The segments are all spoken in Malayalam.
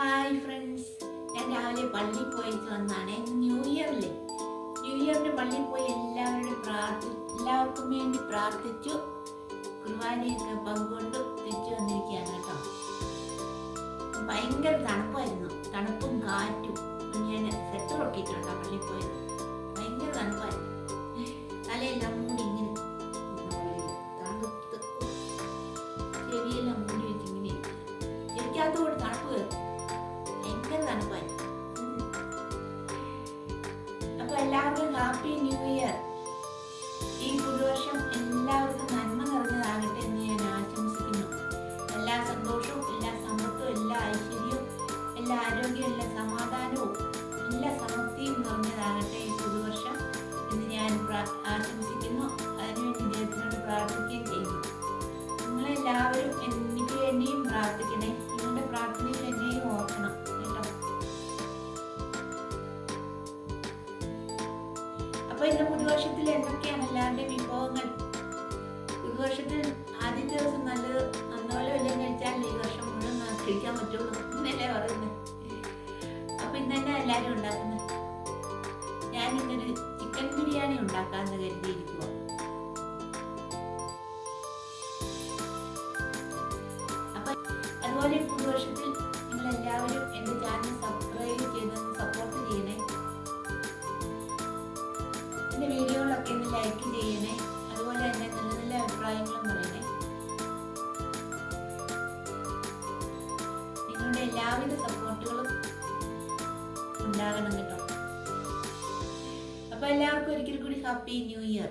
ഹായ് ഫ്രണ്ട്സ് ഞാൻ രാവിലെ പള്ളിയിൽ പോയിട്ട് വന്നാണ്. ന്യൂ ഇയറിലെ ന്യൂ ഇയറിന് പള്ളിയിൽ പോയി എല്ലാവരോടും പ്രാർത്ഥി എല്ലാവർക്കും വേണ്ടി പ്രാർത്ഥിച്ചു. കുർബാനയൊക്കെ പങ്കുകൊണ്ട് തിരിച്ചു വന്നിരിക്കുകയാണ് കേട്ടോ. ഭയങ്കര തണുപ്പായിരുന്നു. തണുപ്പും കാറ്റും. ഞാൻ കഴിക്കാൻ പറ്റുള്ളൂ എന്നല്ലേ പറയുന്നത് അപ്പൊ ഇന്നെ എല്ലാവരും ഉണ്ടാക്കുന്നത് അപ്പൊ എല്ലാവർക്കും ഒരിക്കൽ കൂടി happy new year.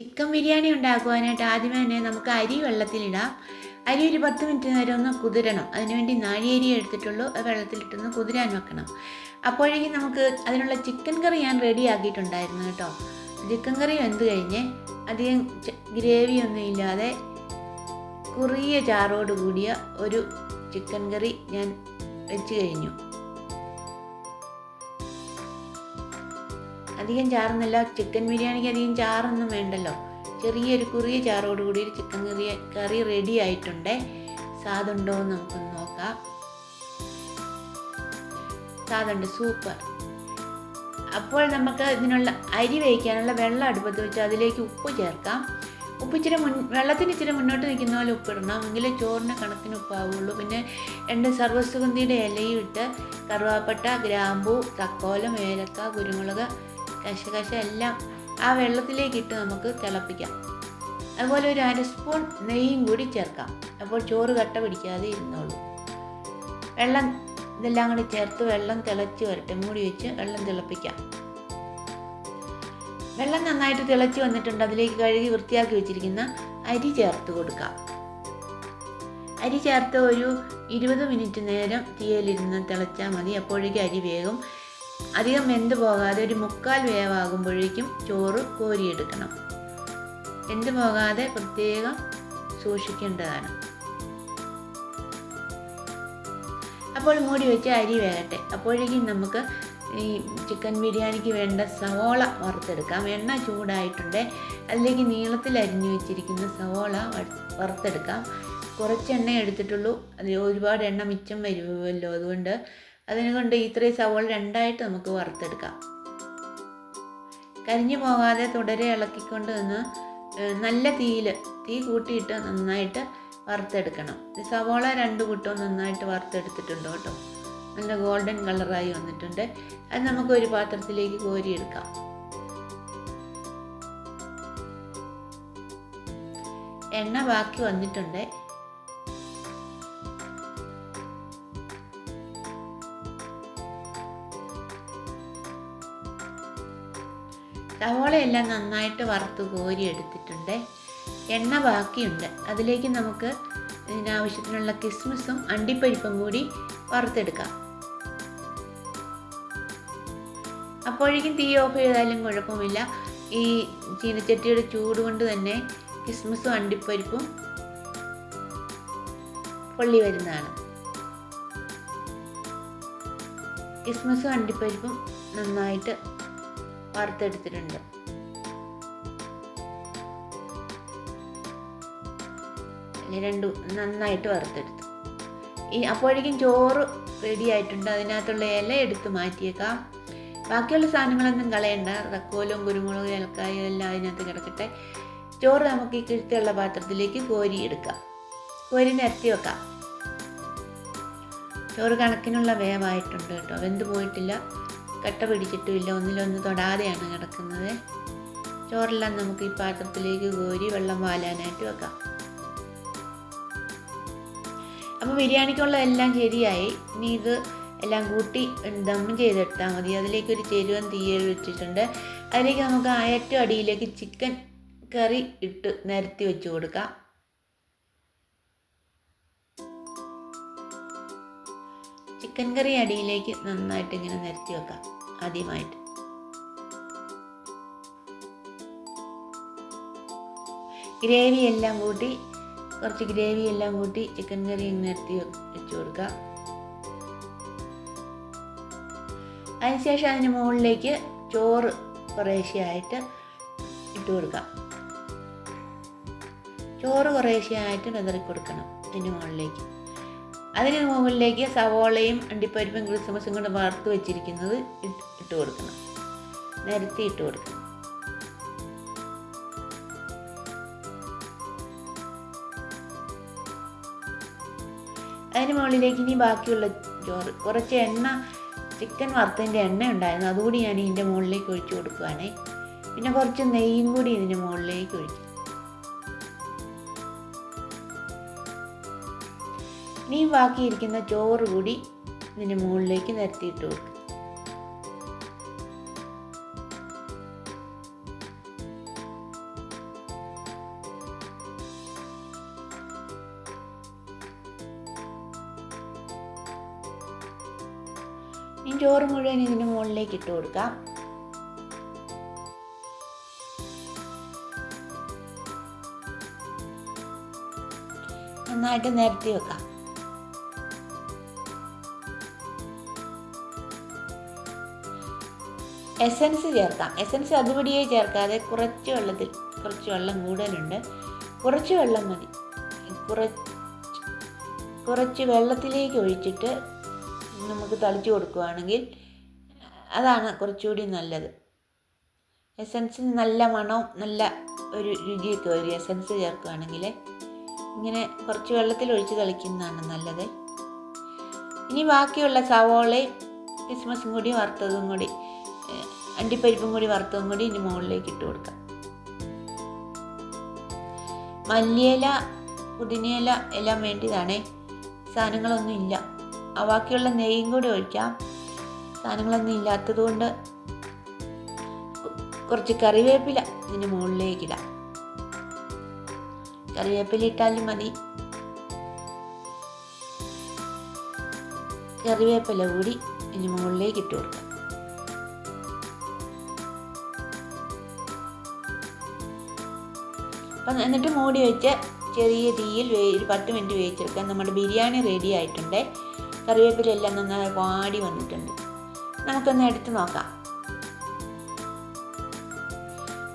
Chicken biryani ഉണ്ടാക്കുവാനായിട്ട് ആദ്യമേ തന്നെ നമുക്ക് അരി വെള്ളത്തിലിടാം. അരി ഒരു പത്ത് മിനിറ്റ് നേരം ഒന്ന് കുതിരണം. അതിനുവേണ്ടി നാഴിയരി എടുത്തിട്ടുള്ളൂ. അത് വെള്ളത്തിലിട്ടൊന്ന് കുതിരാൻ വെക്കണം. അപ്പോഴേക്കും നമുക്ക് അതിനുള്ള ചിക്കൻ കറി ഞാൻ റെഡി ആക്കിയിട്ടുണ്ടായിരുന്നു കേട്ടോ. ചിക്കൻ കറി വെന്ത് കഴിഞ്ഞ് അധികം ഗ്രേവി ഒന്നും ഇല്ലാതെ കുറിയ ചാറോട് കൂടിയ ഒരു ചിക്കൻ കറി ഞാൻ വെച്ച് കഴിഞ്ഞു. അധികം ചാറൊന്നുമില്ല. ചിക്കൻ ബിരിയാണിക്ക് അധികം ചാറൊന്നും വേണ്ടല്ലോ. ചെറിയൊരു കുറിയ ചാറോട് കൂടി ഒരു ചിക്കൻ കറി കറി റെഡി ആയിട്ടുണ്ട്. സാധുണ്ടോ എന്ന് നമുക്കൊന്ന് നോക്കാം. സാധുണ്ട് സൂപ്പർ. അപ്പോൾ നമുക്ക് ഇതിനുള്ള അരി വേവിക്കാനുള്ള വെള്ളം അടുപ്പത്ത് വെച്ച് അതിലേക്ക് ഉപ്പ് ചേർക്കാം. ഉപ്പ് ഇച്ചിരി മുൻ വെള്ളത്തിന് ഇച്ചിരി മുന്നോട്ട് നിൽക്കുന്ന പോലെ ഉപ്പിടണം എങ്കിലേ ചോറിന് കണക്കിന് ഉപ്പാവുള്ളൂ. പിന്നെ രണ്ട് സർവസുഗന്ധിയുടെ ഇലയും ഇട്ട് കറുവാപ്പട്ട ഗ്രാമ്പു തക്കോലം ഏലക്ക കുരുമുളക് കശകശ എല്ലാം ആ വെള്ളത്തിലേക്ക് ഇട്ട് നമുക്ക് തിളപ്പിക്കാം. അതുപോലെ ഒരു അര സ്പൂൺ നെയ്യും കൂടി ചേർക്കാം. അപ്പോൾ ചോറ് കട്ട പിടിക്കാതെ ഇരുന്നോളൂ. വെള്ളം ഇതെല്ലാം കൂടി ചേർത്ത് വെള്ളം തിളച്ച് വരട്ടെ. മൂടി വെച്ച് വെള്ളം തിളപ്പിക്കാം. വെള്ളം നന്നായിട്ട് തിളച്ച് വന്നിട്ടുണ്ട്. അതിലേക്ക് കഴുകി വൃത്തിയാക്കി വെച്ചിരിക്കുന്ന അരി ചേർത്ത് കൊടുക്കാം. അരി ചേർത്ത് ഒരു ഇരുപത് മിനിറ്റ് നേരം തീയലിരുന്ന് തിളച്ചാൽ മതി. അപ്പോഴേക്കും അരി വേഗം അധികം വെന്ത് പോകാതെ ഒരു മുക്കാൽ വേവാകുമ്പോഴേക്കും ചോറ് കോരിയെടുക്കണം. വെന്ത് പോകാതെ പ്രത്യേകം സൂക്ഷിക്കേണ്ടതാണ്. അപ്പോൾ മൂടി വെച്ച് അരി വേകട്ടെ. അപ്പോഴേക്കും നമുക്ക് ഈ ചിക്കൻ ബിരിയാണിക്ക് വേണ്ട സവോള വറുത്തെടുക്കാം. എണ്ണ ചൂടായിട്ടുണ്ട്. അതിലേക്ക് നീളത്തിൽ അരിഞ്ഞു വെച്ചിരിക്കുന്ന സവോള വറുത്തെടുക്കാം. കുറച്ച് എണ്ണ എടുത്തിട്ടുള്ളൂ. അതിൽ ഒരുപാട് എണ്ണ മിച്ചം വരുമല്ലോ. അതുകൊണ്ട് അതിനുകൊണ്ട് ഇത്രയും സവോള രണ്ടായിട്ട് നമുക്ക് വറുത്തെടുക്കാം. കരിഞ്ഞു പോകാതെ തുടരെ ഇളക്കിക്കൊണ്ട് നിന്ന് നല്ല തീയിൽ തീ കൂട്ടിയിട്ട് നന്നായിട്ട് വറുത്തെടുക്കണം. സവോള രണ്ട് കൂട്ടവും നന്നായിട്ട് വറുത്തെടുത്തിട്ടുണ്ട് കേട്ടോ. നല്ല ഗോൾഡൻ കളറായി വന്നിട്ടുണ്ട്. അത് നമുക്ക് ഒരു പാത്രത്തിലേക്ക് കോരിയെടുക്കാം. എണ്ണ ബാക്കി വന്നിട്ടുണ്ട്. സവോളയെല്ലാം നന്നായിട്ട് വറുത്ത് കോരി എടുത്തിട്ടുണ്ട്. എണ്ണ ബാക്കിയുണ്ട്. അതിലേക്ക് നമുക്ക് ഇതിനാവശ്യത്തിനുള്ള കിസ്മിസും അണ്ടിപ്പരിപ്പും കൂടി വറുത്തെടുക്കാം. അപ്പോഴേക്കും തീ ഓഫ് ചെയ്താലും കുഴപ്പമില്ല. ഈ ചീനച്ചട്ടിയുടെ ചൂട് കൊണ്ട് തന്നെ കിസ്മിസും അണ്ടിപ്പരിപ്പും പൊള്ളി വരുന്നതാണ്. കിസ്മിസും അണ്ടിപ്പരിപ്പും നന്നായിട്ട് വറുത്തെടുത്തിട്ടുണ്ട്. രണ്ടു നന്നായിട്ട് വറുത്തെടുത്തു. ഈ അപ്പോഴേക്കും ചോറ് റെഡി ആയിട്ടുണ്ട്. അതിനകത്തുള്ള ഇല എടുത്ത് മാറ്റിയേക്കാം. ബാക്കിയുള്ള സാധനങ്ങളൊന്നും കളയണ്ട. തക്കോലും കുരുമുളകും ഏലക്കായും എല്ലാം അതിനകത്ത് കിടക്കട്ടെ. ചോറ് നമുക്ക് ഈ കിഴുത്തുള്ള പാത്രത്തിലേക്ക് കോരി എടുക്കാം കോരി നിരത്തി വെക്കാം. ചോറ് കണക്കിനുള്ള വേവായിട്ടുണ്ട് കേട്ടോ. വെന്ത് പോയിട്ടില്ല. കട്ട പിടിച്ചിട്ടുമില്ല. ഒന്നിലൊന്ന് തൊടാതെയാണ് കിടക്കുന്നത്. ചോറെല്ലാം നമുക്ക് ഈ പാത്രത്തിലേക്ക് കോരി വെള്ളം വാലാനായിട്ട് വെക്കാം. അപ്പോൾ ബിരിയാണിക്കുള്ള എല്ലാം ശരിയായി. ഇനി ഇത് എല്ലാം കൂട്ടി ദം ചെയ്തെടുത്താൽ മതി. അതിലേക്ക് ഒരു ചെരുവൻ തീയ വെച്ചിട്ടുണ്ട്. അതിലേക്ക് നമുക്ക് ഏറ്റവും അടിയിലേക്ക് ചിക്കൻ കറി ഇട്ട് നിരത്തി വെച്ച് കൊടുക്കാം. ചിക്കൻ കറി അടിയിലേക്ക് നന്നായിട്ട് ഇങ്ങനെ നിരത്തി വെക്കാം. ആദ്യമായിട്ട്. ഗ്രേവി എല്ലാം കൂട്ടി കുറച്ച് ഗ്രേവി എല്ലാം കൂട്ടി ചിക്കൻ കറി നിർത്തി വെച്ച് കൊടുക്കുക. അതിനുശേഷം അതിന് മുകളിലേക്ക് ചോറ് കുറേശ്ശെയായിട്ട് ഇട്ട് കൊടുക്കാം ചോറ് കുറേശ്ശെയായിട്ട് വിതറി കൊടുക്കണം അതിന് മുകളിലേക്ക്. അതിന് മുകളിലേക്ക് സവോളയും അണ്ടിപ്പരിപ്പും ക്രിസ്മസും കൂടെ വറുത്ത് വെച്ചിരിക്കുന്നത് ഇട്ട് കൊടുക്കണം. നിരത്തി ഇട്ട് കൊടുക്കണം. അതിന് മുകളിലേക്ക് ഇനി ബാക്കിയുള്ള ചോറ്. കുറച്ച് എണ്ണ ചിക്കൻ വറുത്തതിന്റെ എണ്ണ ഉണ്ടായിരുന്നു. അതുകൂടി ഞാൻ ഇതിന്റെ മുകളിലേക്ക് ഒഴിച്ചു കൊടുക്കുകയാണേ പിന്നെ കുറച്ച് നെയ്യും കൂടി ഇതിന്റെ മുകളിലേക്ക് ഒഴിക്കും ഇനി ബാക്കിയിരിക്കുന്ന ചോറ് കൂടി ഇതിന് മുകളിലേക്ക് നിരത്തിയിട്ട് കൊടുക്കും. ഇനി ചോറ് മുഴുവൻ ഇതിന് മുകളിലേക്ക് ഇട്ട് കൊടുക്കാം. നന്നായിട്ട് നിരത്തി വെക്കാം. എസൻസ് ചേർക്കാം. എസൻസ് അതുപടിയേ ചേർക്കാതെ കുറച്ച് വെള്ളത്തിൽ കുറച്ച് വെള്ളം കൂടുതലുണ്ട്. കുറച്ച് വെള്ളം മതി. കുറച്ച് കുറച്ച് വെള്ളത്തിലേക്ക് ഒഴിച്ചിട്ട് നമുക്ക് തളിച്ചു കൊടുക്കുകയാണെങ്കിൽ അതാണ് കുറച്ചുകൂടി നല്ലത്. എസൻസിന് നല്ല മണവും നല്ല ഒരു രുചിയൊക്കെ വരും. എസൻസ് ചേർക്കുകയാണെങ്കിൽ ഇങ്ങനെ കുറച്ച് വെള്ളത്തിൽ ഒഴിച്ച് തളിക്കുന്നതാണ് നല്ലത്. ഇനി ബാക്കിയുള്ള സവോളയും ക്രിസ്മസും കൂടി വറുത്തതും കൂടി അണ്ടിപ്പരിപ്പും കൂടി വറുത്തതും കൂടി ഇനി മുകളിലേക്ക് ഇട്ട് കൊടുക്കാം. മല്ലിയില പുതിനയില എല്ലാം വേണ്ടിയതാണേ. സാധനങ്ങളൊന്നും ഇല്ല. ബാക്കിയുള്ള നെയ്യും കൂടി ഒഴിക്കാം. സാധനങ്ങളൊന്നും ഇല്ലാത്തത് കൊണ്ട് കുറച്ച് കറിവേപ്പില ഇതിന് മുകളിലേക്കിടാം കറിവേപ്പില ഇട്ടാലും മതി. കറിവേപ്പില കൂടി ഇതിന് മുകളിലേക്ക് ഇട്ട് കൊടുക്കാം. അപ്പം എന്നിട്ട് മൂടി വെച്ച് ചെറിയ തീയിൽ ഒരു പത്ത് മിനിറ്റ് വേവിച്ചെടുക്കാം നമ്മുടെ ബിരിയാണി റെഡി ആയിട്ടുണ്ട്. കറിവേപ്പിലെല്ലാം നന്നായി വാടി വന്നിട്ടുണ്ട്. നമുക്കൊന്ന് എടുത്ത് നോക്കാം.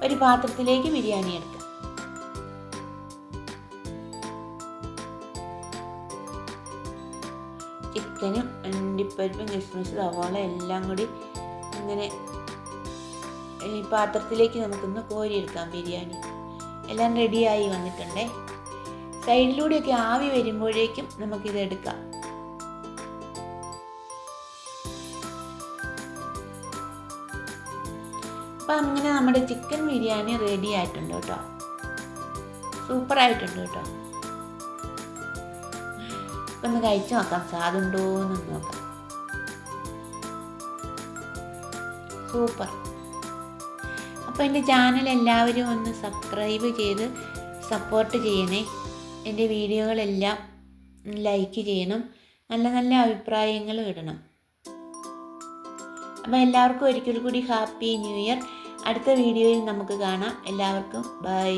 ഒരു പാത്രത്തിലേക്ക് ബിരിയാണി എടുക്കാം. ചിക്കനും അണ്ടിപ്പരിപ്പും ക്രിസ്മസ് സവാള എല്ലാം കൂടി ഇങ്ങനെ ഈ പാത്രത്തിലേക്ക് നമുക്കൊന്ന് കോരിയെടുക്കാം ബിരിയാണി. എല്ലാം റെഡിയായി വന്നിട്ടുണ്ടേ. സൈഡിലൂടെയൊക്കെ ആവി വരുമ്പോഴേക്കും നമുക്കിത് എടുക്കാം. അപ്പം അങ്ങനെ നമ്മുടെ ചിക്കൻ ബിരിയാണി റെഡി ആയിട്ടുണ്ട് കേട്ടോ. സൂപ്പർ ആയിട്ടുണ്ട് കേട്ടോ. ഒന്ന് കഴിച്ചു നോക്കാം സ്വാദുണ്ടോ എന്ന് നോക്കാം. സൂപ്പർ. അപ്പോൾ എന്റെ ചാനൽ എല്ലാവരും ഒന്ന് സബ്സ്ക്രൈബ് ചെയ്ത് സപ്പോർട്ട് ചെയ്യണേ. എന്റെ വീഡിയോകളെല്ലാം ലൈക്ക് ചെയ്യണം. നല്ല നല്ല അഭിപ്രായങ്ങൾ ഇടണം. അപ്പോൾ എല്ലാവർക്കും ഒരിക്കൽ കൂടി ഹാപ്പി ന്യൂ ഇയർ. അടുത്ത വീഡിയോയിൽ നമുക്ക് കാണാം. എല്ലാവർക്കും ബൈ.